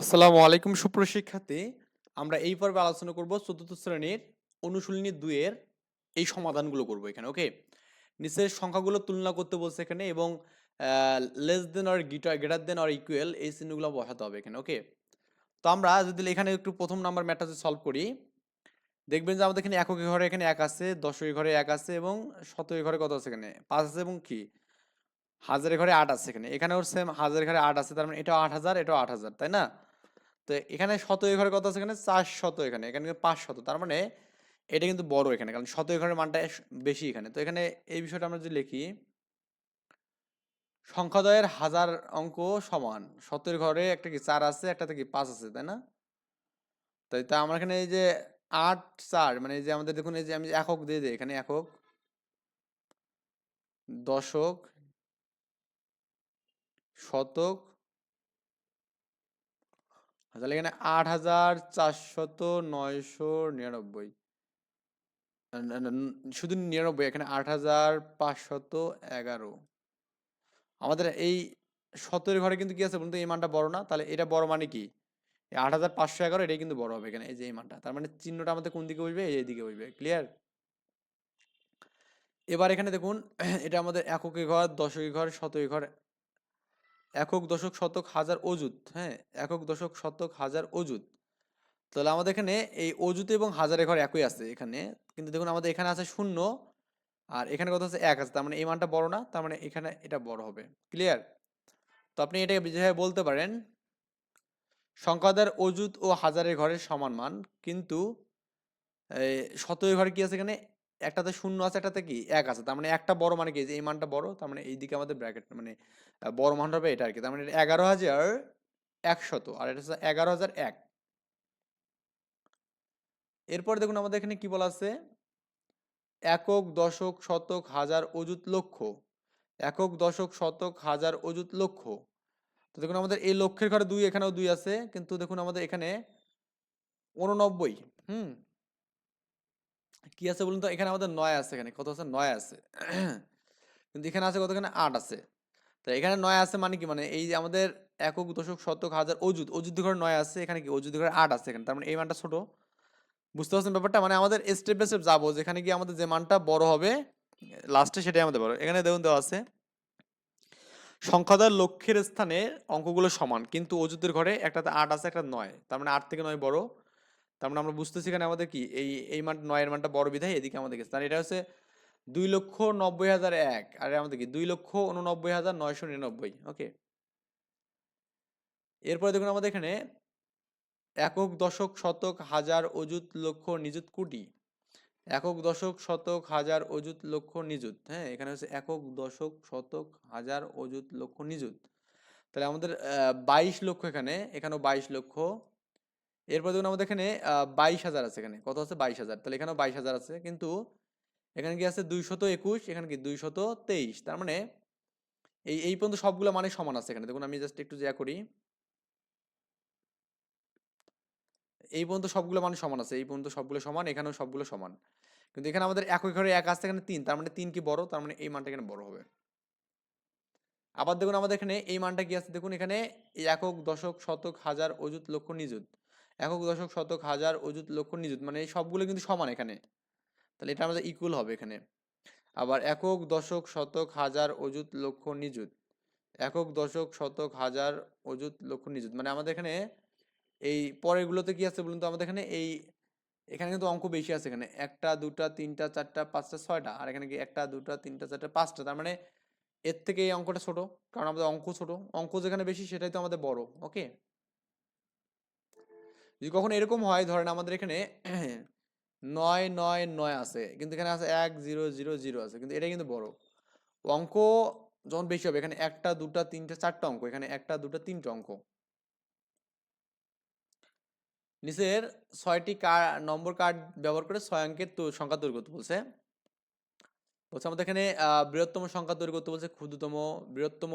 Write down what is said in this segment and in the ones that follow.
আসসালামু আলাইকুম সুপ্রশিক্ষার্থী আমরা এই পর্বে আলোচনা করব চতুর্থ শ্রেণির অনুশীলনী দুইয়ের এই সমাধানগুলো করব এখানে, ওকে? নিচের সংখ্যাগুলো তুলনা করতে বলছে এখানে এবং লেস দেন আর গিটার গ্রেটার দেন আর ইকুয়াল এই চিহ্নগুলো বসাতে হবে এখানে, ওকে? তো আমরা যদি এখানে একটু প্রথম নাম্বার ম্যাটটা সলভ করি, দেখবেন যে আমাদের এখানে একক ঘরে এখানে এক আছে, দশই ঘরে এক আছে এবং শতই ঘরে কত আছে এখানে? পাঁচ আছে এবং কি? হাজারের ঘরে আট আছে এখানে। এখানেও সেম হাজারের ঘরে আট আছে, তার মানে এটাও আট হাজার, এটাও আট হাজার, তাই না? তো এখানে শত ঘরে কত আছে এখানে, চার শত এখানে এখানে পাঁচ শত। তার মানে এটা কিন্তু বড় এখানে, কারণ শত ঘরের মানটা বেশি এখানে। তো এখানে এই বিষয়টা আমরা যদি লিখি, সংখ্যাদয়ের হাজার অঙ্ক সমান শতের ঘরে একটা কি চার আছে একটা কি পাঁচ আছে, তাই না? তাই তা আমার এখানে এই যে আট, চার মানে এই যে আমাদের দেখুন, এই যে আমি একক দিয়ে দিই, এখানে একক, দশক, শতক তাহলে এখানে আট হাজার চারশত নয়শো নিরানব্বই। শুধু নিরানব্বই, এখানে আট হাজার পাঁচশত এগারো। আমাদের এই সতেরো ঘরে কিন্তু কি আছে বলুন তো? এই মানটা বড় না? তাহলে এটা বড় মানে কি? আট হাজার পাঁচশো এগারো এটাই কিন্তু বড় হবে এখানে। এই যে এই মানটা, তার মানে চিহ্নটা আমাদের কোন দিকে বসবে? এই দিকে বসবে ক্লিয়ার এবার এখানে দেখুন, এটা আমাদের এককে ঘর, দশকে ঘর, শতকে ঘর একক দশক শতক হাজার অযুত হ্যাঁ? একক দশক শতক হাজার অযুত। তাহলে আমাদের এখানে এই অযুত এবং হাজারের ঘর একই আছে এখানে। কিন্তু দেখুন আমাদের এখানে আছে শূন্য আর এখানে কত আছে এক আছে। তার মানে এই মানটা বড় না, তার মানে এখানে এটা বড় হবে। ক্লিয়ার তো আপনি এটাকে যেভাবে বলতে পারেন, সংখ্যাদের অযুত ও হাজারের ঘরের সমান মান, কিন্তু শতকের ঘরে কি আছে এখানে? একটাতে শূন্য আছে, একটাতে কি এক আছে। তার মানে একটা বড় মানে কি? এই এই মানটা বড়, তার মানে এইদিকে আমাদের ব্র্যাকেট মানে বড় মান হবে এটা আর কি তার মানে এগারো হাজার একশত আর এটা হচ্ছে এগারো হাজার এক। এরপর দেখুন আমাদের এখানে কি বলা আছে? একক, দশক, শতক, হাজার, অযুত, লক্ষ। একক, দশক, শতক, হাজার, অযুত, লক্ষ। তো দেখুন আমাদের এই লক্ষের ঘরে দুই, এখানেও দুই আছে। কিন্তু দেখুন আমাদের এখানে উননব্বই, হুম? কি আছে বলুন তো? এখানে আমাদের নয় আছে এখানে। কত আছে? নয় আছে। কিন্তু এখানে আছে কত এখানে আট আছে। তো এখানে নয় আছে মানে কি? মানে এই যে আমাদের একক, দশক, শতক, হাজার, অযুত। অযুত ঘরে নয় আছে, এখানে কি? অযুত ঘরে আট আছে এখানে। তার মানে এই মানটা ছোট। বুঝতে পারছেন ব্যাপারটা? মানে আমাদের স্টেপ বাই স্টেপ যাব। যেখানে গিয়ে আমাদের যে মানটা বড় হবে লাস্টে সেটাই আমাদের বড়। এখানে দেখুন দেওয়া আছে, সংখ্যাদার লক্ষ্যের স্থানে অঙ্কগুলো সমান, কিন্তু অযুতের ঘরে একটাতে আট আছে একটা নয়। তার মানে আট থেকে নয় বড়। তার মানে আমরা বুঝতেছি এখানে আমাদের কি? এই এই মান নয়ের মানটা বড় বিধায় এদিকে আমাদের গেছে। তাহলে এটা হচ্ছে দুই লক্ষ নব্বই হাজার এক। আর আমাদের কি? দুই লক্ষ উননব্বই হাজার নয়শো নিরানব্বই। ওকে এরপরে দেখুন আমাদের এখানে একক দশক শতক হাজার অযুত লক্ষ নিযুত কোটি। একক দশক শতক হাজার অযুত লক্ষ নিযুত। হ্যাঁ এখানে হচ্ছে একক দশক শতক হাজার অযুত লক্ষ নিযুত। তাহলে আমাদের বাইশ লক্ষ এখানে, এখানেও বাইশ লক্ষ এরপর দেখুন আমাদের এখানে বাইশ হাজার আছে এখানে। কত আছে? বাইশ হাজার। তাহলে এখানেও বাইশ হাজার আছে। কিন্তু এখানে কি আছে? দুইশত একুশ, এখানে কি দুইশত তেইশ। তার মানে এই এই পর্যন্ত সবগুলো মানে সমান আছে এখানে। দেখুন আমি জাস্ট একটু যা করি। এই পর্যন্ত সবগুলো মানে সমান আছে। এই পর্যন্ত সবগুলো সমান, এখানেও সবগুলো সমান। কিন্তু এখানে আমাদের একই ঘরে এক আছে, এখানে তিন। তার মানে তিন কি বড়? তার মানে এই মানটা এখানে বড় হবে। আবার দেখুন আমাদের এখানে এই মানটা কি আছে? দেখুন এখানে একক, দশক, শতক, হাজার, অযুত, লক্ষ, নিযুত। একক দশক শতক হাজার অযুত লক্ষ নিযুত মানে এই সবগুলো কিন্তু সমান এখানে। তাহলে এটা আমাদের ইকুয়াল হবে এখানে। আবার একক দশক শতক হাজার অযুত লক্ষ নিযুত। একক দশক শতক হাজার অযুত লক্ষ নিযুত মানে আমাদের এখানে এই পরেরগুলোতে কি আছে বলুন তো? আমাদের এখানে এই, এখানে কিন্তু অঙ্ক বেশি আছে এখানে। একটা, দুটা, তিনটা, চারটা, পাঁচটা, ছয়টা। আর এখানে কি একটা, দুটা, তিনটা, চারটা, পাঁচটা। তার মানে এর থেকে এই অঙ্কটা ছোট, কারণ আমাদের অঙ্ক ছোট। অঙ্ক যেখানে বেশি সেটাই তো আমাদের বড় ওকে যদি কখনো এরকম হয়, ধরেন আমাদের এখানে নয় নয় নয় আছে, কিন্তু এখানে আছে এক, জিরো জিরো জিরো আছে, কিন্তু এটা কিন্তু বড়। অঙ্ক যখন বেশি হবে, এখানে একটা, দুটা, তিনটা, চারটা অঙ্ক, এখানে একটা, দুটা, তিনটা অঙ্ক। নিচের ছয়টি কার, নম্বর কার্ড ব্যবহার করে ছয় অঙ্কের সংখ্যা তৈরি করতে বলছে। বলছে আমাদের এখানে বৃহত্তম সংখ্যা তৈরি করতে বলছে ক্ষুদ্রতম, বৃহত্তম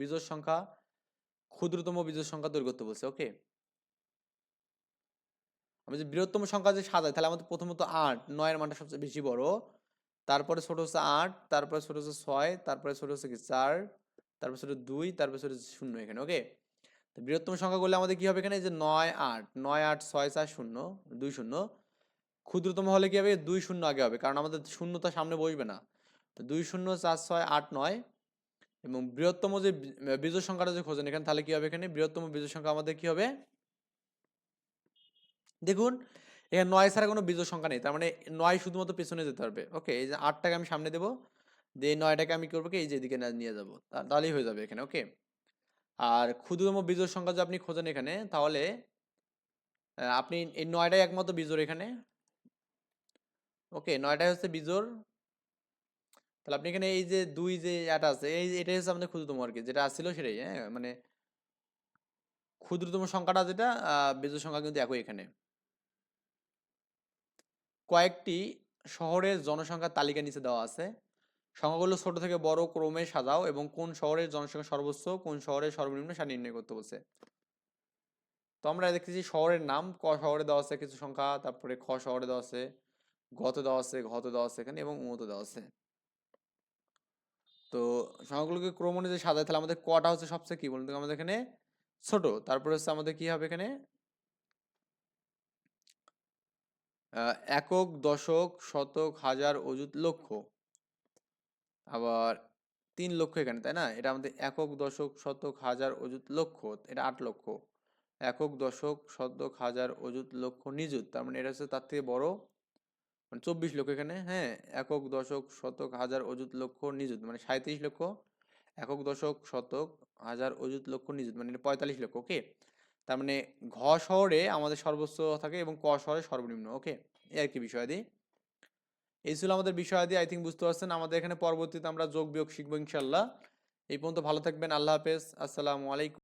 বিজোড় সংখ্যা, ক্ষুদ্রতম বিজোড় সংখ্যা তৈরি করতে বলছে ওকে আমি যে বৃহত্তম সংখ্যা যে সাজাই, তাহলে আমাদের প্রথমত আট, নয়ের মানটা সবচেয়ে বেশি বড়। তারপরে ছোট হচ্ছে আট, তারপরে ছোট হচ্ছে ছয়, তারপরে ছোট হচ্ছে কি চার, তারপরে ছোট দুই, তারপরে ছোট শূন্য এখানে ওকে তো বৃহত্তম সংখ্যা করলে আমাদের কি হবে এখানে? যে নয় আট নয় আট ছয় চার শূন্য, দুই শূন্য। ক্ষুদ্রতম হলে কি হবে? দুই শূন্য আগে হবে, কারণ আমাদের শূন্য তো সামনে বসবে না। তো দুই শূন্য, চার ছয়, আট, নয় এবং বৃহত্তম যে বি- বিজোড় সংখ্যাটা যে খোঁজেন এখানে, তাহলে কি হবে এখানে? বৃহত্তম বিজোড় সংখ্যা আমাদের কি হবে? দেখুন, এখানে নয় ছাড়া কোনো বিজোড় সংখ্যা নেই। তার মানে নয় শুধুমাত্র পেছনে যেতে পারবে ওকে, এই যে আটটাকে আমি সামনে দেবো, দিয়ে নয়টাকে আমি করব কি, এই যে এদিকে নিয়ে যাব। তাহলেই হয়ে যাবে এখানে, ওকে? আর ক্ষুদ্রতম বিজোড় সংখ্যা যদি আপনি খোঁজেন এখানে, তাহলে আপনি এই নয়টাই একমাত্র বিজোড় এখানে। ওকে, নয়টাই হচ্ছে বিজোড়। তাহলে আপনি এখানে এই যে দুই যে এটা আছে, এই এটাই হচ্ছে আমাদের ক্ষুদ্রতম আর কি, যেটা আসছিল সেটাই হ্যাঁ? মানে ক্ষুদ্রতম সংখ্যাটা যেটা বিজোড় সংখ্যা কিন্তু একই এখানে। কয়েকটি শহরের জনসংখ্যার তালিকা নিচে দেওয়া আছে। সংখ্যাগুলো ছোট থেকে বড় ক্রমে সাজাও এবং কোন শহরের জনসংখ্যা সর্বোচ্চ, কোন শহরের সর্বনিম্ন সেটা নির্ণয় করতে বলছে। তো আমরা দেখতেছি শহরের নাম, ক শহরে দেওয়া আছে কিছু সংখ্যা, তারপরে খ শহরে দেওয়া আছে, গত দেওয়া আছে, ঘত দেওয়া আছে এখানে এবং উমত দেওয়া আছে। তো সংখ্যাগুলোকে ক্রম অনুযায়ী সাজায়, তাহলে আমাদের কটা হচ্ছে সবচেয়ে কি বলুন তো? আমাদের এখানে ছোট, তারপরে হচ্ছে আমাদের কি হবে এখানে? একক, দশক, শতক, হাজার, অযুত, লক্ষ। আবার তিন লক্ষ এখানে, তাই না? এটা আমাদের একক, দশক, শতক, হাজার, অযুত, লক্ষ। এটা আট লক্ষ। একক, দশক, শতক, হাজার, অযুত, লক্ষ, নিযুত। তার মানে এটা হচ্ছে তার থেকে বড়। মানে চব্বিশ লক্ষ এখানে হ্যাঁ? একক, দশক, শতক, হাজার, অযুত, লক্ষ, নিযুত। মানে সাঁত্রিশ লক্ষ। একক, দশক, শতক, হাজার, অযুত, লক্ষ, নিযুত। মানে পঁয়তাল্লিশ লক্ষ, ওকে? তার মানে ঘ শহরে আমাদের সর্বোচ্চ থাকে এবং ক শহরে সর্বনিম্ন ওকে এই আর কি বিষয়াদি এই ছিল আমাদের বিষয়াদি আই থিঙ্ক বুঝতে পারছেন। আমাদের এখানে পরবর্তীতে আমরা যোগ বিয়োগ শিখব ইনশাল্লাহ এই পর্যন্ত ভালো থাকবেন, আল্লাহ হাফেজ। আসসালামু আলাইকুম।